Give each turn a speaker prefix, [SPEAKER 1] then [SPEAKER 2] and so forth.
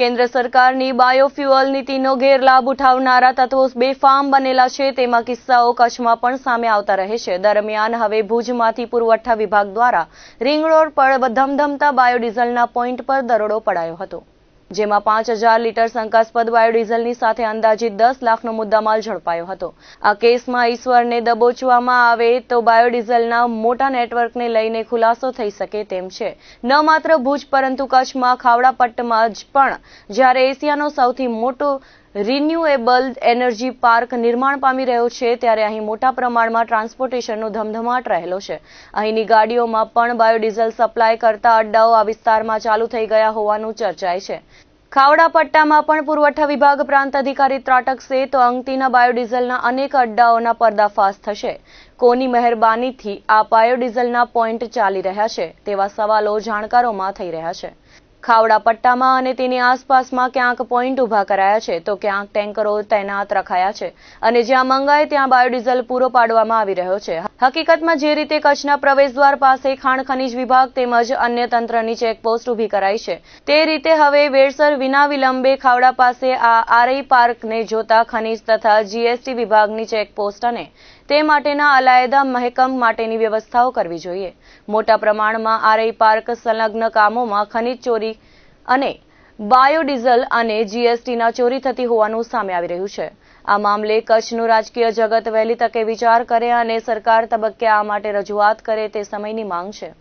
[SPEAKER 1] કેન્દ્ર સરકારની બાયોફ્યુઅલ નીતિનો ગેરલાભ ઉઠાવનારા તત્વો બેફામ બનેલા છે. તેમાં કિસ્સાઓ કચ્છમાં પણ સામે આવતા રહે છે. દરમિયાન હવે ભુજમાંથી પુરવઠા વિભાગ દ્વારા રિંગ રોડ પર ધમધમતા બાયોડીઝલના પોઈન્ટ પર દરોડો પડાયો હતો. જેમાં પાંચ હજાર લીટર શંકાસ્પદ બાયોડીઝલની સાથે અંદાજિત દસ લાખનો મુદ્દામાલ ઝડપાયો હતો. આ કેસમાં ઈશ્વરને દબોચવામાં આવે તો બાયોડીઝલના મોટા નેટવર્કને લઈને ખુલાસો થઈ શકે તેમ છે. ન માત્ર ભુજ, પરંતુ કચ્છમાં, ખાવડાપટ્ટમાં જ પણ. જ્યારે એશિયાનો સૌથી મોટો રિન્યુએબલ એનર્જી પાર્ક નિર્માણ પામી રહ્યો છે ત્યારે અહીં મોટા પ્રમાણમાં ટ્રાન્સપોર્ટેશનનો ધમધમાટ રહેલો છે. અહીંની ગાડીઓમાં પણ બાયોડીઝલ સપ્લાય કરતા અડ્ડાઓ આ વિસ્તારમાં ચાલુ થઈ ગયા હોવાનું ચર્ચાય છે. ખાવડા પટ્ટામાં પણ પુરવઠા વિભાગ પ્રાંત અધિકારી ત્રાટકશે તો અંગતીના બાયોડીઝલના અનેક અડ્ડાઓના પર્દાફાશ થશે. કોની મહેરબાનીથી આ બાયોડીઝલના પોઈન્ટ ચાલી રહ્યા છે તેવા સવાલો જાણકારોમાં થઈ રહ્યા છે. ખાવડા પટ્ટામાં અને તેની આસપાસમાં ક્યાંક પોઈન્ટ ઊભા કરાયા છે, તો ક્યાંક ટેન્કરો તૈનાત રખાયા છે અને જ્યાં મંગાય ત્યાં બાયોડીઝલ પૂરો પાડવામાં આવી રહ્યો છે. હકીકતમાં જે રીતે કચ્છના પ્રવેશદ્વાર પાસે ખાણ ખનીજ વિભાગ તેમજ અન્ય તંત્રની ચેકપોસ્ટ ઊભી કરાઈ છે, તે રીતે હવે વેરસર વિના વિલંબે ખાવડા પાસે આ આરઈ પાર્કને જોતા ખનીજ તથા જીએસટી વિભાગની ચેકપોસ્ટ અને તે માટેના અલાયદા મહેકમ માટેની વ્યવસ્થાઓ કરવી જોઈએ. મોટા પ્રમાણમાં આરઈ પાર્ક સંલગ્ન કામોમાં ખનીજ ચોરી અને બાયોડીઝલ અને જીએસટીના ચોરી થતી હોવાનું સામે આવી રહ્યું છે. આ મામલે કચ્છનું રાજકીય જગત વહેલી તકે વિચાર કરે અને સરકાર તબક્કે આ માટે રજૂઆત કરે તે સમયની માંગ છે.